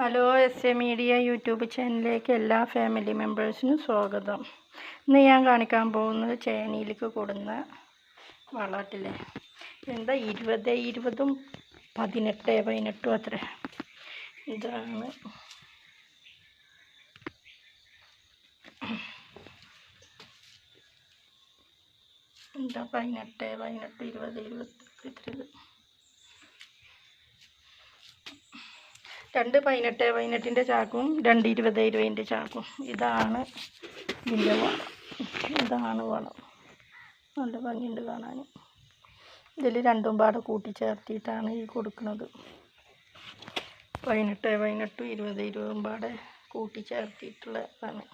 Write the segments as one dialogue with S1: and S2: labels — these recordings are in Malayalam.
S1: Hello S A media YouTube ചാനലിലേക്ക് എല്ലാ ഫാമിലി മെമ്പേഴ്സിനും സ്വാഗതം. ഇന്ന് ഞാൻ കാണിക്കാൻ പോകുന്നത് ചേനയിലേക്ക് കൊടുന്ന വളട്ടിലെ എന്താ ഇരുപത് ഇരുപതും പതിനെട്ട് പതിനെട്ടും അത്ര. ഇതാണ്. എന്താ പതിനെട്ട് പതിനെട്ട് ഇരുപത് ഇരുപത്തി രണ്ട് പതിനെട്ട് പതിനെട്ടിന്റെ ചാക്കും രണ്ട് ഇരുപത് ഇരുപതിന്റെ ചാക്കും. ഇതാണ് ഇതിന്റെ വളം. ഇതാണ് വളം. നല്ല ഭംഗിയുണ്ട് കാണാൻ. ഇതിൽ രണ്ടും പാടെ കൂട്ടിച്ചേർത്തിയിട്ടാണ് ഈ കൊടുക്കുന്നത്. പതിനെട്ട് പതിനെട്ടും ഇരുപത് ഇരുപതും പാടെ കൂട്ടിച്ചേർത്തിയിട്ടുള്ളതാണ്.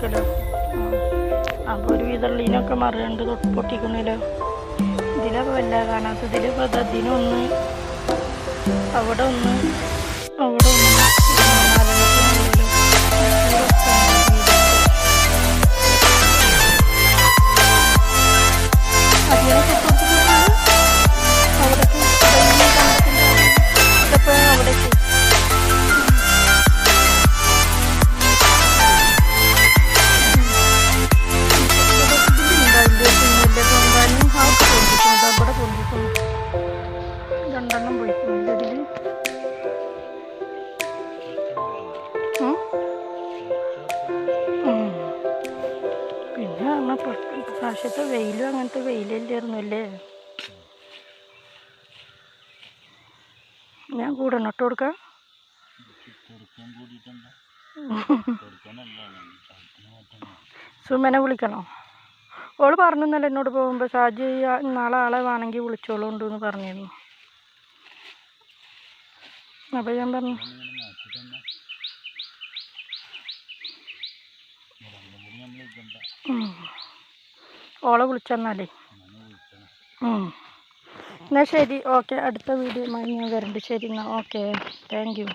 S1: കൊടുക്കലോ. അപ്പോൾ ഒരു വിധമുള്ളതിനൊക്കെ മറിയുണ്ട് തൊട്ട് പൊട്ടിക്കണല്ലോ ഇതിലൊക്കെ വല്ല കാണാത്തതിൽ അത് അതിനൊന്ന് അവിടെ ഒന്ന് അവിടെ ഒന്ന്. പ്രാവശ്യത്തെ വെയിലും അങ്ങനത്തെ വെയിലല്ലായിരുന്നു അല്ലേ ഞാൻ കൂടെ ഇട്ട് കൊടുക്കാം സുമനെ വിളിക്കണോ? ഓൾ പറഞ്ഞല്ലോ എന്നോട് പോകുമ്പോൾ സാജി നാളെ ആളെ വേണമെങ്കിൽ വിളിച്ചോളുണ്ട് എന്ന് പറഞ്ഞിരുന്നു. അപ്പം ഞാൻ പറഞ്ഞു. ഉം. ഓളെ വിളിച്ചെന്നാലേ. എന്നാൽ ശരി. ഓക്കെ. അടുത്ത വീഡിയോ ഞാൻ വരണ്ട്. ശരി എന്നാൽ ഓക്കെ. Thank you.